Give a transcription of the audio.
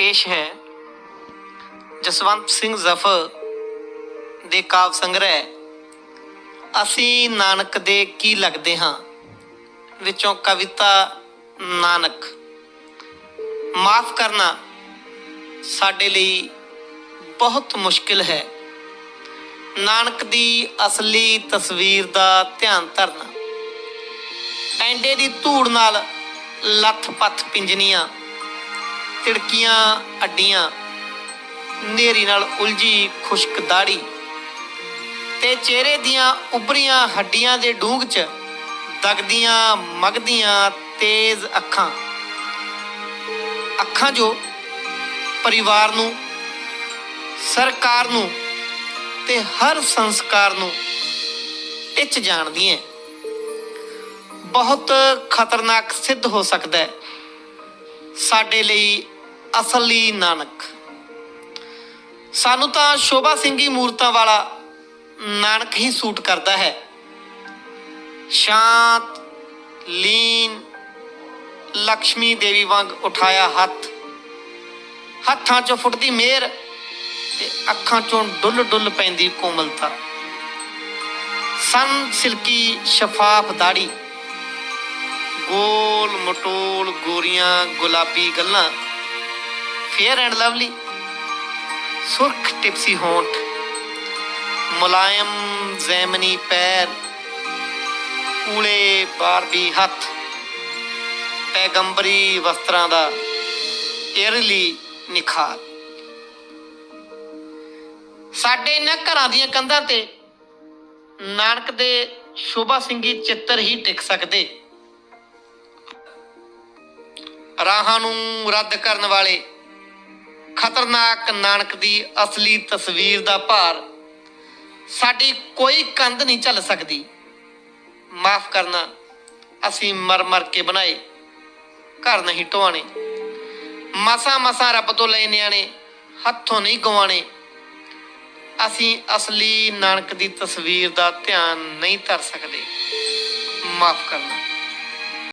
ਪੇਸ਼ ਹੈ। ਜਸਵੰਤ ਸਿੰਘ ਜ਼ਫਰ ਦੇ ਕਾਵ ਸੰਗ੍ਰਹਿ, ਅਸੀਂ ਨਾਨਕ ਦੇ ਕੀ ਲੱਗਦੇ ਹਾਂ? ਵਿੱਚੋਂ ਕਵਿਤਾ ਨਾਨਕ। ਮਾਫ ਕਰਨਾ ਸਾਡੇ ਲਈ ਬਹੁਤ ਮੁਸ਼ਕਿਲ ਹੈ। ਨਾਨਕ ਦੀ ਅਸਲੀ ਤਸਵੀਰ ਦਾ ਧਿਆਨ ਧਰਨਾ। ਐਂਡੇ ਦੀ ਧੂੜ ਨਾਲ ਲੱਥ-ਪੱਥ ਪਿੰਜਨੀਆਂ ਤਿੜਕੀਆਂ, ਅੱਡੀਆਂ। ਨੇਰੀ ਨਾਲ ਉਲਝੀ ਖੁਸ਼ਕ ਦਾੜੀ ਤੇ ਚਿਹਰੇ ਦੀਆਂ ਉਭਰੀਆਂ ਹੱਡੀਆਂ ਦੇ ਡੂੰਘ 'ਚ ਦਗਦੀਆਂ, ਮਗਦੀਆਂ ਤੇਜ਼ ਅੱਖਾਂ। ਅੱਖਾਂ ਜੋ ਪਰਿਵਾਰ ਨੂੰ, ਸਰਕਾਰ ਨੂੰ ਤੇ ਹਰ ਸੰਸਕਾਰ ਨੂੰ ਟਿੱਚ ਜਾਣਦੀਆਂ। ਬਹੁਤ ਖਤਰਨਾਕ ਸਿੱਧ ਹੋ ਸਕਦਾ ਹੈ। ਸਾਡੇ ਲਈ ਅਸਲੀ ਨਾਨਕ। ਸਾਨੂੰ ਤਾਂ ਸ਼ੋਭਾ ਸਿੰਘੀ ਮੂਰਤਾਂ ਵਾਲਾ ਨਾਨਕ ਹੀ ਸੂਟ ਕਰਦਾ ਹੈ। ਸ਼ਾਂਤ, ਲੀਨ ਲక్ష్ਮੀ ਦੇਵੀ ਵਾਂਗ ਉਠਾਇਆ ਹੱਥ। ਹੱਥਾਂ 'ਚੋਂ ਫੁੱਟਦੀ ਮਿਹਰ ਤੇ ਅੱਖਾਂ 'ਚੋਂ ਡੁੱਲ ਡੁੱਲ ਪੈਂਦੀ ਕੋਮਲਤਾ। ਸਨ ਸਿਲਕੀ ਸ਼ਫਾਫ ਦਾੜੀ। ਗੋਲ ਮਟੋਲ ਗੋਰੀਆਂ ਗੁਲਾਬੀ ਗੱਲਾਂ। ਫੇਅਰ ਐਂਡ ਲਵਲੀ ਸੁਰਖ ਟਿਪਸੀ ਹੋਂਠ। ਮੁਲਾਇਮ ਜ਼ੈਮਨੀ ਪੈਰ। ਕੂਲੇ ਬਾਰਬੀ ਹੱਥ। ਪੈਗੰਬਰੀ ਵਸਤਰਾਂ ਦਾ ਏਰਲੀ ਨਿਖਾਰ। ਸਾਡੇ ਇਹਨਾਂ ਘਰਾਂ ਦੀਆਂ ਕੰਧਾਂ ਤੇ ਨਾਨਕ ਦੇ ਸ਼ੋਭਾ ਸਿੰਘੀ ਚਿੱਤਰ ਹੀ ਟਿਕ ਸਕਦੇ। ਰਾਹਾਂ ਨੂੰ ਰੱਦ ਕਰਨ ਵਾਲੇ ਖਤਰਨਾਕ ਨਾਨਕ ਦੀ ਅਸਲੀ ਤਸਵੀਰ ਦਾ ਭਾਰ ਸਾਡੀ ਕੋਈ ਕੰਧ ਨਹੀਂ ਝੱਲ ਸਕਦੀ। ਮਾਫ ਕਰਨਾ, ਅਸੀਂ ਮਰ ਮਰ ਕੇ ਬਣਾਏ, ਘਰ ਨਹੀਂ ਢਵਾਣੇ ਮਸਾ ਮਸਾ ਰੱਬ ਤੋਂ ਲਏ ਨਿਆਣੇ, ਹੱਥੋਂ ਨਹੀਂ ਗਵਾਣੇ ਅਸੀਂ ਅਸਲੀ ਨਾਨਕ ਦੀ ਤਸਵੀਰ ਦਾ ਧਿਆਨ ਨਹੀਂ ਧਰ ਸਕਦੇ। ਮਾਫ ਕਰਨਾ।